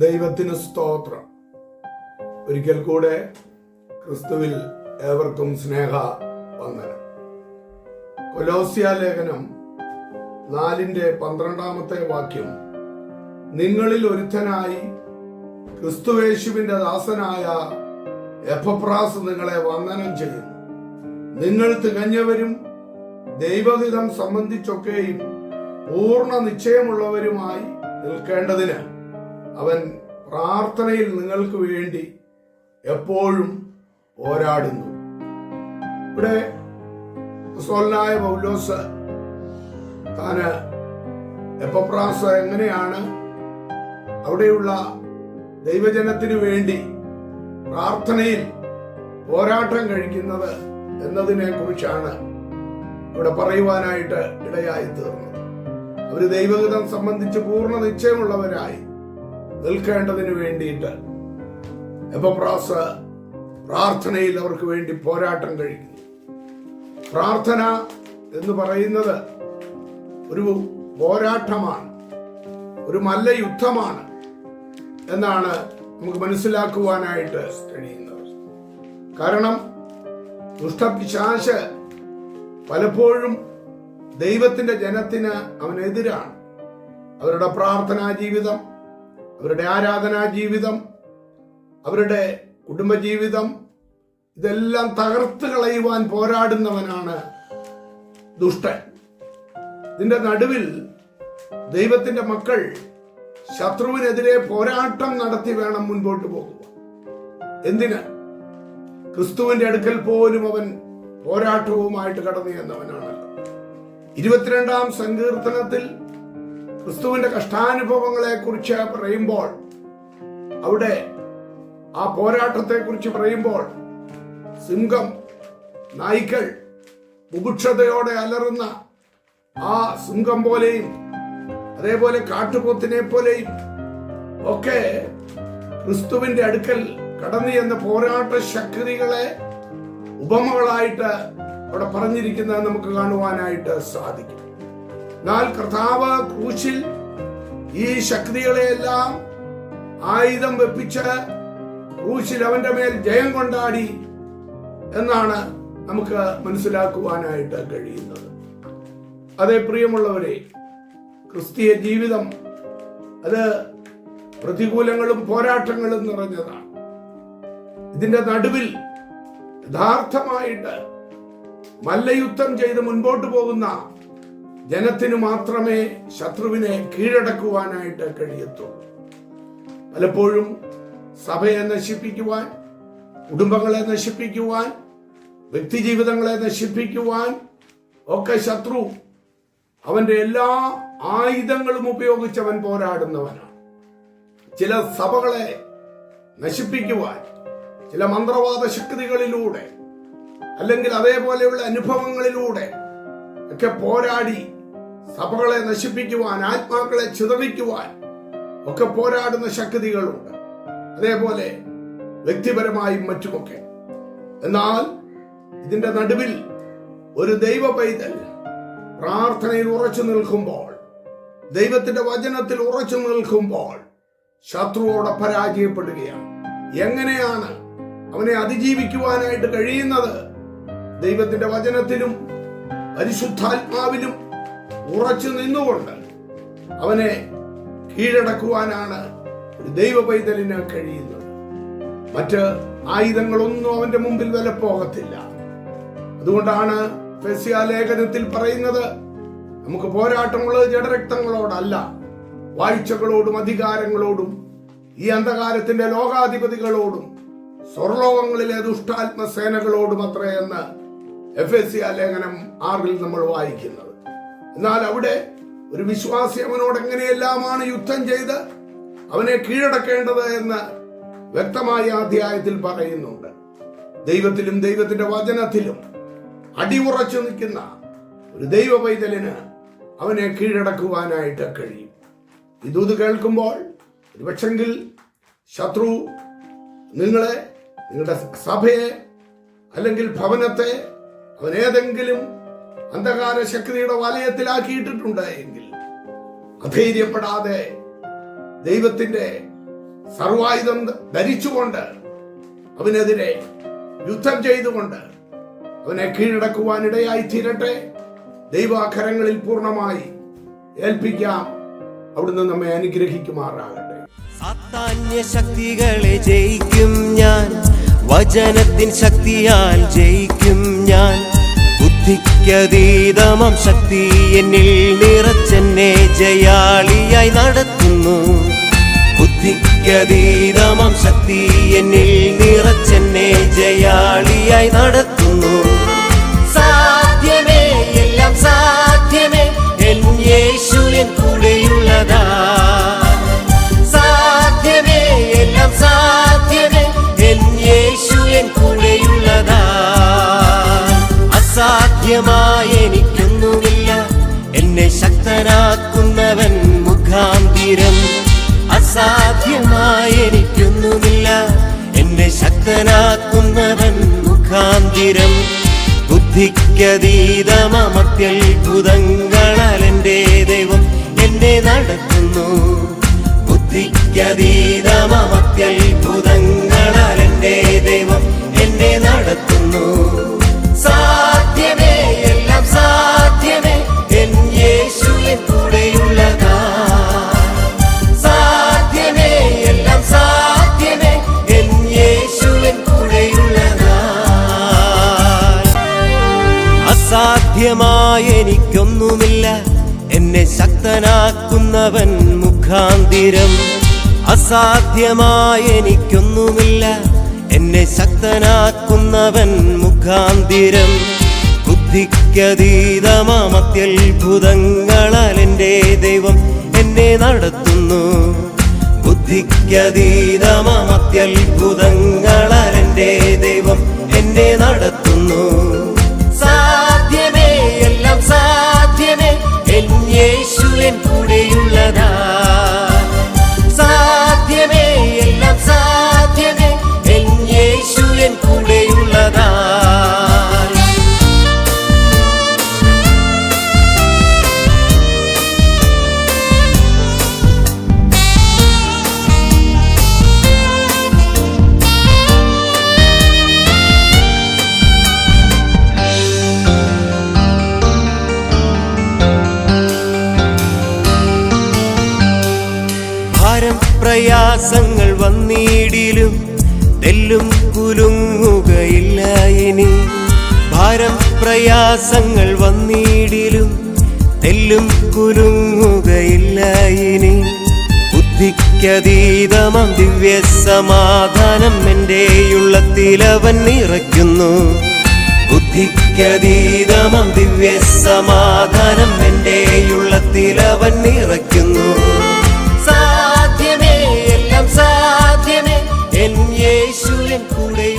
ദൈവത്തിന് സ്തോത്രം. ഒരിക്കൽ കൂടെ ക്രിസ്തുവിൽ ഏവർക്കും സ്നേഹ വന്ദനം. കൊലോസ്യ ലേഖനം നാലിന്റെ പന്ത്രണ്ടാമത്തെ വാക്യം. നിങ്ങളിൽ ഒരുത്തനായി ക്രിസ്തുവേശുവിന്റെ ദാസനായ എഫപ്രാസ് നിങ്ങളെ വന്ദനം ചെയ്യുന്നു. നിങ്ങൾ തികഞ്ഞവരും ദൈവഹിതം സംബന്ധിച്ചൊക്കെയും പൂർണ നിശ്ചയമുള്ളവരുമായി നിൽക്കേണ്ടതിന് അവൻ പ്രാർത്ഥനയിൽ നിങ്ങൾക്ക് വേണ്ടി എപ്പോഴും പോരാടുന്നു. ഇവിടെ സ്വലനായ പൗലോസ് താന് എപ്പപ്രാസ എങ്ങനെയാണ് അവിടെയുള്ള ദൈവജനത്തിനു വേണ്ടി പ്രാർത്ഥനയിൽ പോരാട്ടം കഴിക്കുന്നത് എന്നതിനെ കുറിച്ചാണ് ഇവിടെ പറയുവാനായിട്ട് ഇടയായി തീർന്നത്. അവർ ദൈവഹിതം സംബന്ധിച്ച് പൂർണ നിശ്ചയമുള്ളവരായി. നിൽക്കേണ്ടതിന് വേണ്ടിയിട്ട് എപ്പപ്രാസ് പ്രാർത്ഥനയിൽ അവർക്ക് വേണ്ടി പോരാട്ടം കഴിക്കുന്നു. പ്രാർത്ഥന എന്ന് പറയുന്നത് ഒരു പോരാട്ടമാണ് ഒരു മല്ല യുദ്ധമാണ് എന്നാണ് നമുക്ക് മനസ്സിലാക്കുവാനായിട്ട് കഴിയുന്നത്. കാരണം ദുഷ്ടപിശാശ് പലപ്പോഴും ദൈവത്തിന്റെ ജനത്തിന് അവനെതിരാണ്. അവരുടെ പ്രാർത്ഥനാ ജീവിതം അവരുടെ ആരാധനാ ജീവിതം അവരുടെ കുടുംബജീവിതം ഇതെല്ലാം തകർത്ത് കളയുവാൻ പോരാടുന്നവനാണ് ദുഷ്ടൻ. ഇതിന്റെ നടുവിൽ ദൈവത്തിന്റെ മക്കൾ ശത്രുവിനെതിരെ പോരാട്ടം നടത്തി വേണം മുൻപോട്ട് പോകുക എന്തിന്? ക്രിസ്തുവിന്റെ അടുക്കൽ പോലും അവൻ പോരാട്ടവുമായിട്ട് കടന്നു എന്നവനാണല്ലോ ഇരുപത്തിരണ്ടാം സങ്കീർത്തനത്തിൽ ക്രിസ്തുവിന്റെ കഷ്ടാനുഭവങ്ങളെ കുറിച്ച് പറയുമ്പോൾ അവിടെ ആ പോരാട്ടത്തെ കുറിച്ച് പറയുമ്പോൾ സിംഹം നായ്ക്കൾ ബുഭുക്ഷതയോടെ അലറുന്ന ആ സിംഹം പോലെയും അതേപോലെ കാട്ടുപോത്തിനെ പോലെയും ഒക്കെ ക്രിസ്തുവിന്റെ അടുക്കൽ കടന്നു എന്ന പോരാട്ട ശക്തികളെ ഉപമകളായിട്ട് അവിടെ പറഞ്ഞിരിക്കുന്നത് നമുക്ക് കാണുവാനായിട്ട് സാധിക്കും. എന്നാൽ കർത്താവ് ക്രൂശിൽ ഈ ശക്തികളെയെല്ലാം ആയുധം വെപ്പിച്ച് ക്രൂശിൽ അവന്റെ മേൽ ജയം കൊണ്ടാടി എന്നാണ് നമുക്ക് മനസ്സിലാക്കുവാനായിട്ട് കഴിയുന്നത്. അതേ പ്രിയമുള്ളവരെ ക്രിസ്തീയ ജീവിതം അത് പ്രതികൂലങ്ങളും പോരാട്ടങ്ങളും നിറഞ്ഞതാണ്. ഇതിന്റെ നടുവിൽ യഥാർത്ഥമായിട്ട് മല്ലയുദ്ധം ചെയ്ത് മുൻപോട്ട് പോകുന്ന ജനത്തിനു മാത്രമേ ശത്രുവിനെ കീഴടക്കുവാനായിട്ട് കഴിയത്തുള്ളൂ പലപ്പോഴും സഭയെ നശിപ്പിക്കുവാൻ കുടുംബങ്ങളെ നശിപ്പിക്കുവാൻ വ്യക്തിജീവിതങ്ങളെ നശിപ്പിക്കുവാൻ ഒക്കെ ശത്രു അവന്റെ എല്ലാ ആയുധങ്ങളും ഉപയോഗിച്ച് അവൻ പോരാടുന്നവനാണ്. ചില സഭകളെ നശിപ്പിക്കുവാൻ ചില മന്ത്രവാദ ശക്തികളിലൂടെ അല്ലെങ്കിൽ അതേപോലെയുള്ള അനുഭവങ്ങളിലൂടെ ഒക്കെ പോരാടി സഭകളെ നശിപ്പിക്കുവാൻ ആത്മാക്കളെ ചിതറിക്കുവാൻ ഒക്കെ പോരാടുന്ന ശക്തികളുണ്ട്. അതേപോലെ വ്യക്തിപരമായും മറ്റുമൊക്കെ. എന്നാൽ ഇതിന്റെ നടുവിൽ ഒരു ദൈവ പൈതൽ പ്രാർത്ഥനയിൽ ഉറച്ചു നിൽക്കുമ്പോൾ ദൈവത്തിന്റെ വചനത്തിൽ ഉറച്ചു നിൽക്കുമ്പോൾ ശത്രുവോടെ പരാജയപ്പെടുകയാണ്. എങ്ങനെയാണ് അവനെ അതിജീവിക്കുവാനായിട്ട് കഴിയുന്നത്? ദൈവത്തിന്റെ വചനത്തിലും പരിശുദ്ധാത്മാവിലും ഉറച്ചു നിന്നുകൊണ്ട് അവനെ കീഴടക്കുവാനാണ് ദൈവ പൈതലിന് കഴിയുന്നത്. മറ്റ് ആയുധങ്ങളൊന്നും അവന്റെ മുമ്പിൽ വില പോകത്തില്ല. അതുകൊണ്ടാണ് ഫെസിയ ലേഖനത്തിൽ പറയുന്നത് നമുക്ക് പോരാട്ടമുള്ളത് ജഡരക്തങ്ങളോടല്ല വാഴ്ചകളോടും അധികാരങ്ങളോടും ഈ അന്ധകാരത്തിന്റെ ലോകാധിപതികളോടും സ്വർലോകങ്ങളിലെ ദുഷ്ടാത്മ സേനകളോടും അത്രയെന്ന് എഫ് എസ് സി ലേഖനം ആറിൽ നമ്മൾ വായിക്കുന്നത്. എന്നാൽ അവിടെ ഒരു വിശ്വാസി അവനോട് എങ്ങനെയെല്ലാമാണ് യുദ്ധം ചെയ്ത് അവനെ കീഴടക്കേണ്ടത് എന്ന് വ്യക്തമായ അധ്യായത്തിൽ പറയുന്നുണ്ട്. ദൈവത്തിലും ദൈവത്തിന്റെ വചനത്തിലും അടിയുറച്ചു നിൽക്കുന്ന ഒരു ദൈവ പൈതലിന് അവനെ കീഴടക്കുവാനായിട്ട് കഴിയും. ഇതൂത് കേൾക്കുമ്പോൾ ഒരുപക്ഷെങ്കിൽ ശത്രു നിങ്ങളെ നിങ്ങളുടെ സഭയെ അല്ലെങ്കിൽ ഭവനത്തെ അവൻ ഏതെങ്കിലും അന്ധകാര ശക്തിയുടെ വലയത്തിലാക്കിയിട്ടിട്ടുണ്ട് എങ്കിൽ അധൈര്യപ്പെടാതെ ദൈവത്തിന്റെ സർവായുധം ധരിച്ചുകൊണ്ട് അവനെതിരെ യുദ്ധം ചെയ്തുകൊണ്ട് അവനെ കീഴടക്കുവാനിടയായി തീരട്ടെ. ദൈവാഖരങ്ങളിൽ പൂർണമായി ഏൽപ്പിക്കാം. അവിടുന്ന് നമ്മെ അനുഗ്രഹിക്കുമാറാകട്ടെ. സാത്താന്യ ശക്തികളെ ജയിക്കും ഞാൻ. വചനത്തിൻ ശക്തിയാൽ ജയിക്കും ഞാൻ. ബുദ്ധിക്കതീതമം ശക്തി എന്നിൽ നിറച്ചെന്നെ ജയാളിയായി നടത്തുന്നു ബുദ്ധിക്കതീതമം ശക്തി എന്നിൽ നിറച്ചെന്നെ ജയാളിയായി നടത്തുന്നു മുഖാന്തിരം ബുദ്ധിക്കതീതമത്യത്ഭുതങ്ങളാൽ അസാധ്യമായ എനിക്കൊന്നുമില്ല എന്നെ ശക്തനാക്കുന്നവൻ മുഖാന്തിരം. അസാധ്യമായ എനിക്കൊന്നുമില്ല എന്നെ ശക്തനാക്കുന്നവൻ മുഖാന്തിരം. ബുദ്ധിക്കതീതമത്യത്ഭുതങ്ങളാൽ എന്റെ ദൈവം എന്നെ നടത്തുന്നു. ബുദ്ധിക്കതീതമത്യത്ഭുതങ്ങളാൽ എന്റെ ദൈവം എന്നെ നടത്തുന്നു. പ്രയാസങ്ങൾ വന്നിടിലും തെല്ലും കുലുങ്ങുകയില്ല ഇനി. ഭാരം പ്രയാസങ്ങൾ വന്നിടിലും തെല്ലും കുലുങ്ങുകയില്ല ഇനി. ബുദ്ധിക്കതീതമം ദിവ്യ സമാധാനം എന്റെ ഉള്ളത്തിലവൻ നിറയ്ക്കുന്നു. ബുദ്ധിക്കതീതമം ദിവ്യ സമാധാനം എന്റെ என் ஏசு என் கூடை